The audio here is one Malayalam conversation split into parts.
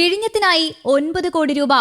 വിഴിഞ്ഞത്തിനായി ഒൻപത് കോടി രൂപ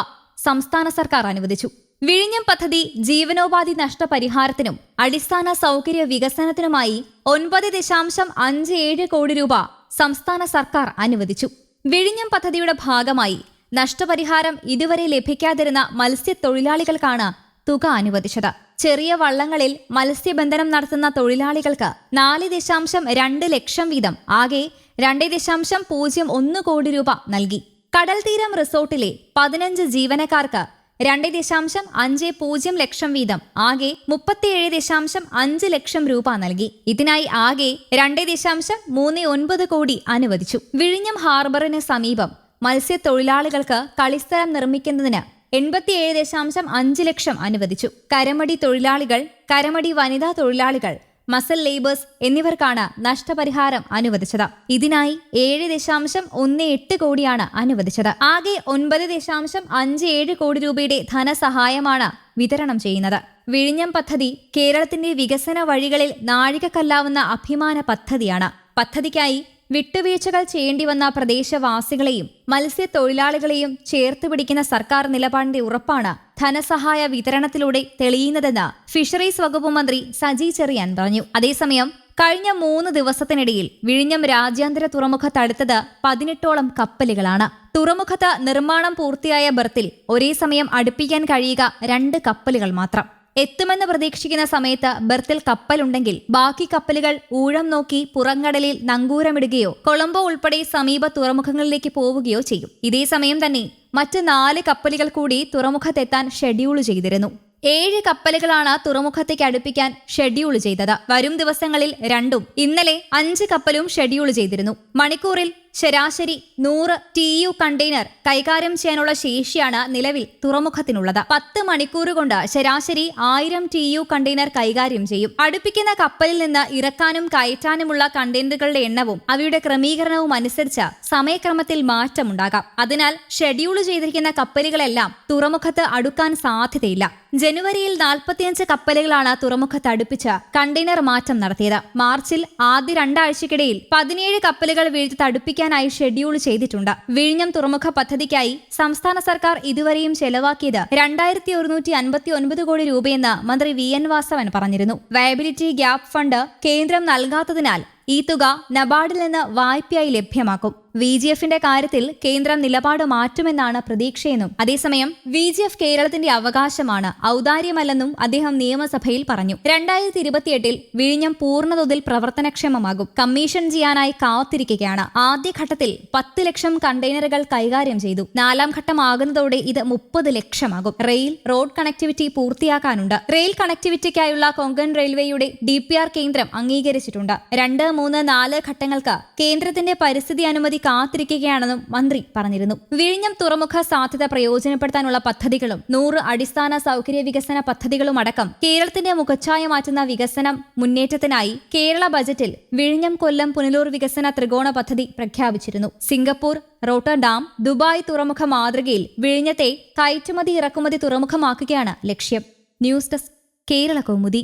സംസ്ഥാന സർക്കാർ അനുവദിച്ചു. വിഴിഞ്ഞം പദ്ധതി ജീവനോപാധി നഷ്ടപരിഹാരത്തിനും അടിസ്ഥാന സൗകര്യ വികസനത്തിനുമായി ഒൻപത് ദശാംശം അഞ്ച് ഏഴ് കോടി രൂപ സംസ്ഥാന സർക്കാർ അനുവദിച്ചു. വിഴിഞ്ഞം പദ്ധതിയുടെ ഭാഗമായി നഷ്ടപരിഹാരം ഇതുവരെ ലഭിക്കാതിരുന്ന മത്സ്യത്തൊഴിലാളികൾക്കാണ് തുക അനുവദിച്ചത്. ചെറിയ വള്ളങ്ങളിൽ മത്സ്യബന്ധനം നടത്തുന്ന തൊഴിലാളികൾക്ക് നാല് ദശാംശം രണ്ട് ലക്ഷം വീതം ആകെ രണ്ട് ദശാംശം പൂജ്യം ഒന്ന് കോടി രൂപ നൽകി. കടൽ തീരം റിസോർട്ടിലെ പതിനഞ്ച് ജീവനക്കാർക്ക് രണ്ട് ദശാംശം അഞ്ച് പൂജ്യം ലക്ഷം വീതം ആകെ മുപ്പത്തിയേഴ് ദശാംശം അഞ്ച് ലക്ഷം രൂപ നൽകി. ഇതിനായി ആകെ രണ്ട് ദശാംശം മൂന്ന് ഒൻപത് കോടി അനുവദിച്ചു. വിഴിഞ്ഞം ഹാർബറിന് സമീപം മത്സ്യത്തൊഴിലാളികൾക്ക് കളിസ്ഥലം നിർമ്മിക്കുന്നതിന് എൺപത്തിയേഴ് ദശാംശം അഞ്ച് ലക്ഷം അനുവദിച്ചു. കരമടി തൊഴിലാളികൾ കരമടി വനിതാ തൊഴിലാളികൾ മസൽ ലേബേഴ്സ് എന്നിവർക്കാണ് നഷ്ടപരിഹാരം അനുവദിച്ചത്. ഇതിനായി ഏഴ് ദശാംശം ഒന്ന് എട്ട് കോടിയാണ് അനുവദിച്ചത്. ആകെ ഒൻപത് ദശാംശം അഞ്ച് ഏഴ് കോടി രൂപയുടെ ധനസഹായമാണ് വിതരണം ചെയ്യുന്നത്. വിഴിഞ്ഞം പദ്ധതി കേരളത്തിന്റെ വികസന വഴികളിൽ നാഴികക്കല്ലാവുന്ന അഭിമാന പദ്ധതിയാണ്. പദ്ധതിക്കായി വിട്ടുവീഴ്ചകൾ ചെയ്യേണ്ടി വന്ന പ്രദേശവാസികളെയും മത്സ്യത്തൊഴിലാളികളെയും ചേർത്ത് പിടിക്കുന്ന സർക്കാർ നിലപാടിന്റെ ഉറപ്പാണ് ധനസഹായ വിതരണത്തിലൂടെ തെളിയുന്നതെന്ന് ഫിഷറീസ് വകുപ്പ് മന്ത്രി സജി ചെറിയാൻ പറഞ്ഞു. അതേസമയം കഴിഞ്ഞ മൂന്ന് ദിവസത്തിനിടയിൽ വിഴിഞ്ഞം രാജ്യാന്തര തുറമുഖത്തടുത്തത് പതിനെട്ടോളം കപ്പലുകളാണ്. തുറമുഖത്ത് നിർമ്മാണം പൂർത്തിയായ ബർത്തിൽ ഒരേ സമയം അടുപ്പിക്കാൻ കഴിയുക രണ്ട് കപ്പലുകൾ മാത്രം. എത്തുമെന്ന് പ്രതീക്ഷിക്കുന്ന സമയത്ത് ബർത്തിൽ കപ്പലുണ്ടെങ്കിൽ ബാക്കി കപ്പലുകൾ ഊഴം നോക്കി പുറംകടലിൽ നങ്കൂരമിടുകയോ കൊളംബോ ഉൾപ്പെടെ സമീപ തുറമുഖങ്ങളിലേക്ക് പോവുകയോ ചെയ്യും. ഇതേ സമയം തന്നെ മറ്റ് നാല് കപ്പലുകൾ കൂടി തുറമുഖത്തെത്താൻ ഷെഡ്യൂൾ ചെയ്തിരുന്നു. ഏഴ് കപ്പലുകളാണ് തുറമുഖത്തേക്ക് അടുപ്പിക്കാൻ ഷെഡ്യൂൾ ചെയ്തത്. വരും ദിവസങ്ങളിൽ രണ്ടും ഇന്നലെ അഞ്ച് കപ്പലും ഷെഡ്യൂൾ ചെയ്തിരുന്നു. മണിക്കൂറിൽ ശരാശരി നൂറ് ടി യു കണ്ടെയ്നർ കൈകാര്യം ചെയ്യാനുള്ള ശേഷിയാണ് നിലവിൽ തുറമുഖത്തിനുള്ളത്. പത്ത് മണിക്കൂർ കൊണ്ട് ശരാശരി ആയിരം ടി യു കണ്ടെയ്നർ കൈകാര്യം ചെയ്യും. അടുപ്പിക്കുന്ന കപ്പലിൽ നിന്ന് ഇറക്കാനും കയറ്റാനുമുള്ള കണ്ടെയ്നറുകളുടെ എണ്ണവും അവയുടെ ക്രമീകരണവും അനുസരിച്ച് സമയക്രമത്തിൽ മാറ്റമുണ്ടാകാം. അതിനാൽ ഷെഡ്യൂൾ ചെയ്തിരിക്കുന്ന കപ്പലുകളെല്ലാം തുറമുഖത്ത് അടുക്കാൻ സാധ്യതയില്ല. ജനുവരിയിൽ നാൽപ്പത്തിയഞ്ച് കപ്പലുകളാണ് തുറമുഖത്ത് അടുപ്പിച്ച് കണ്ടെയ്നർ മാറ്റം നടത്തിയത്. മാർച്ചിൽ ആദ്യ രണ്ടാഴ്ചക്കിടയിൽ പതിനേഴ് കപ്പലുകൾ വീഴ്ത്തി തടുപ്പിക്കാനായി ഷെഡ്യൂൾ ചെയ്തിട്ടുണ്ട്. വിഴിഞ്ഞം തുറമുഖ പദ്ധതിക്കായി സംസ്ഥാന സർക്കാർ ഇതുവരെയും ചെലവാക്കിയത് രണ്ടായിരത്തി ഒരുന്നൂറ്റി അൻപത്തി ഒൻപത് കോടി രൂപയെന്ന് മന്ത്രി വി എൻ വാസവൻ പറഞ്ഞിരുന്നു. വയബിലിറ്റി ഗ്യാപ് ഫണ്ട് കേന്ദ്രം നൽകാത്തതിനാൽ ഈ തുക നബാർഡിൽ നിന്ന് വായ്പയായി ലഭ്യമാക്കും. വി ജി എഫിന്റെ കാര്യത്തിൽ കേന്ദ്രം നിലപാട് മാറ്റുമെന്നാണ് പ്രതീക്ഷയെന്നും അതേസമയം വി ജി എഫ് കേരളത്തിന്റെ അവകാശമാണ് ഔദാര്യമല്ലെന്നും അദ്ദേഹം നിയമസഭയിൽ പറഞ്ഞു. രണ്ടായിരത്തി ഇരുപത്തിയെട്ടിൽ വിഴിഞ്ഞം പൂർണതോതിൽ പ്രവർത്തനക്ഷമമാകും. കമ്മീഷൻ ചെയ്യാനായി കാത്തിരിക്കുകയാണ്. ആദ്യഘട്ടത്തിൽ പത്ത് ലക്ഷം കണ്ടെയ്നറുകൾ കൈകാര്യം ചെയ്തു. നാലാം ഘട്ടമാകുന്നതോടെ ഇത് മുപ്പത് ലക്ഷമാകും. റെയിൽ റോഡ് കണക്ടിവിറ്റി പൂർത്തിയാക്കാനുണ്ട്. റെയിൽ കണക്ടിവിറ്റിക്കായുള്ള കൊങ്കൺ റെയിൽവേയുടെ ഡി കേന്ദ്രം അംഗീകരിച്ചിട്ടുണ്ട്. രണ്ട് മൂന്ന് നാല് ഘട്ടങ്ങൾക്ക് കേന്ദ്രത്തിന്റെ പരിസ്ഥിതി അനുമതി കാത്തിരിക്കുകയാണെന്നും മന്ത്രി പറഞ്ഞിരുന്നു. വിഴിഞ്ഞം തുറമുഖ സാധ്യത പ്രയോജനപ്പെടുത്താനുള്ള പദ്ധതികളും നൂറ് അടിസ്ഥാന സൗകര്യ വികസന പദ്ധതികളും അടക്കം കേരളത്തിന്റെ മുഖച്ഛായ മാറ്റുന്ന വികസനം മുന്നേറ്റത്തിനായി കേരള ബജറ്റിൽ വിഴിഞ്ഞം കൊല്ലം പുനലൂർ വികസന ത്രികോണ പദ്ധതി പ്രഖ്യാപിച്ചിരുന്നു. സിംഗപ്പൂർ റോട്ടർഡാം ദുബായ് തുറമുഖ മാതൃകയിൽ വിഴിഞ്ഞത്തെ കയറ്റുമതി ഇറക്കുമതി തുറമുഖമാക്കുകയാണ് ലക്ഷ്യം. News desk Kerala Kaumudi.